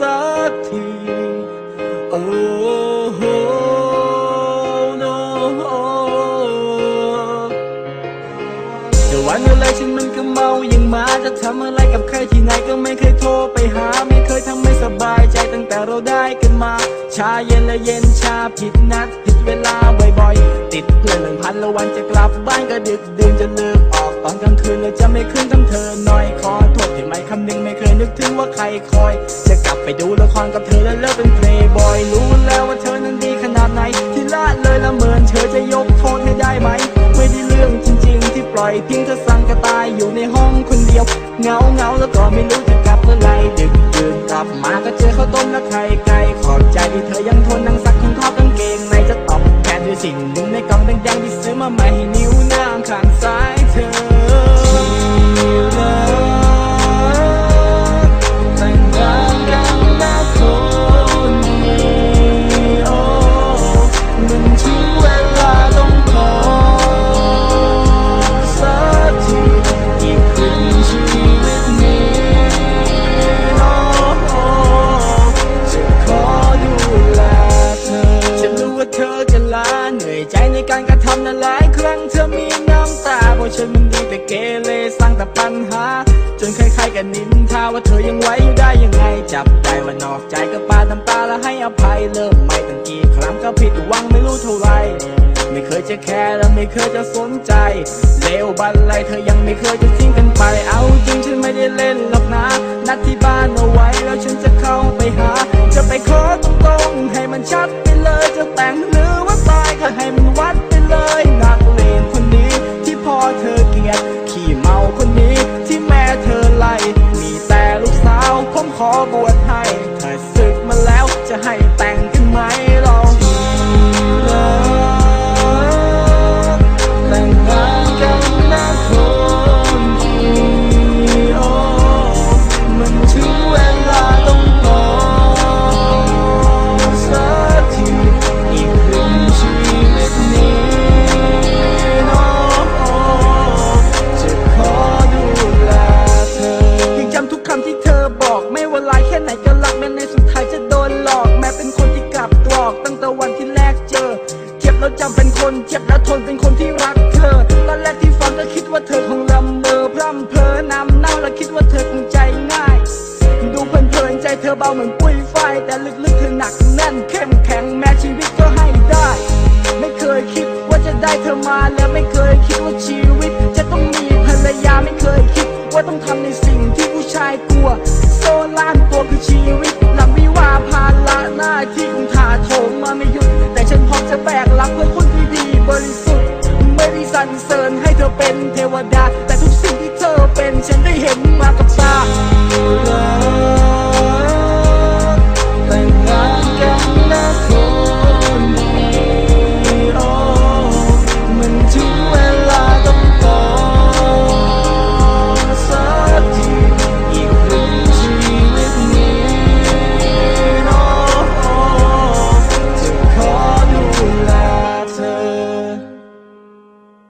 สักทีโอ้โห no แต่วันอะไรฉันมันก็เมาอย่างมาจะทำอะไรกับใครที่ไหนก็ไม่เคยโทรไปหา ไม่เคยทำให้สบายใจตั้งแต่เราได้กันมา ชาเย็นและเย็นชาผิดนัดผิดเวลาบ่อยๆ ติดเพื่อนหนึ่งพันแล้ววันจะกลับบ้านก็ดึกดื่นจะเลิกออก ตอนกลางคืนเลยจะไม่ขึ้นทั้งเธอหน่อยขอโทษที่ไม่คำนึงไม่เคยนึกถึงว่าใครคอย จะกลับไปดูละครกับเธอแล้วเลิกเป็นเพลย์บอยรู้แล้วว่าเธอนั้นดีขนาดไหน ที่ละเลยละเมินเธอจะยกโทษให้ได้ไหม ไม่ได้เรื่องจริง ๆ ที่ปล่อยทิ้งเธอสั่งกระตายอยู่ในห้องคนเดียวเงาเงาแล้วก็ไม่รู้จะกลับเมื่อไหรดึกดื่นกลับมาก็เจอข้าวต้มและไข่ไก่ขอบใจที่เธอยังทนนั่งซักของทอดกางเกงในจะตอบแทนด้วยสิ่งหนึ่งในกล่องแดงๆที่ซื้อมาใหม่ให้นิ้วนางข้างซ้ายเธอ ใจในการกระทำนั้นหลายครั้งเธอมีน้ำตา ฉันมันดีแต่เกเรสร้างแต่ปัญหา จนใครๆกันนินทาว่าเธอยังไหวอยู่ได้ยังไง จับใจว่านอกใจก็ปาดน้ำตาแล้วให้อภัยเริ่มใหม่ตั้งกี่ครั้งก็ผิดหวังไม่รู้เท่าไหรไม่เคยจะแคร์และไม่เคยจะสนใจ เลวบันไลเธอยังไม่เคยจะทิ้งกันไป เอาจริงฉันไม่ได้เล่นหรอกนะ นัดที่บ้านเอาไว้แล้วฉันจะเข้าไปหา จะไปขอตรงๆให้มันชัดไปเลยจะแต่ง ธอเบาเหมือนปุ้ยไฟ แต่ลึกๆเธอหนักแน่นเข้มแข็งแม้ชีวิตก็ให้ได้ ไม่เคยคิดว่าจะได้เธอมาแล้วไม่เคยคิดว่าชีวิต จะต้องมีภรรยาไม่เคยคิด ว่าต้องทำในสิ่งที่ผู้ชายกลัว โซล่านตัวคือชีวิตหลังวิวาพาละหน้าที่คงถาโถมมาไม่หยุด แต่ฉันพร้อมจะแบกรับเพื่อคนที่ดีบริสุทธิ์ไม่ได้สรรเสริญให้เธอเป็นเทวดา แต่ทุกสิ่งที่เธอเป็นฉันได้เห็นมากับตา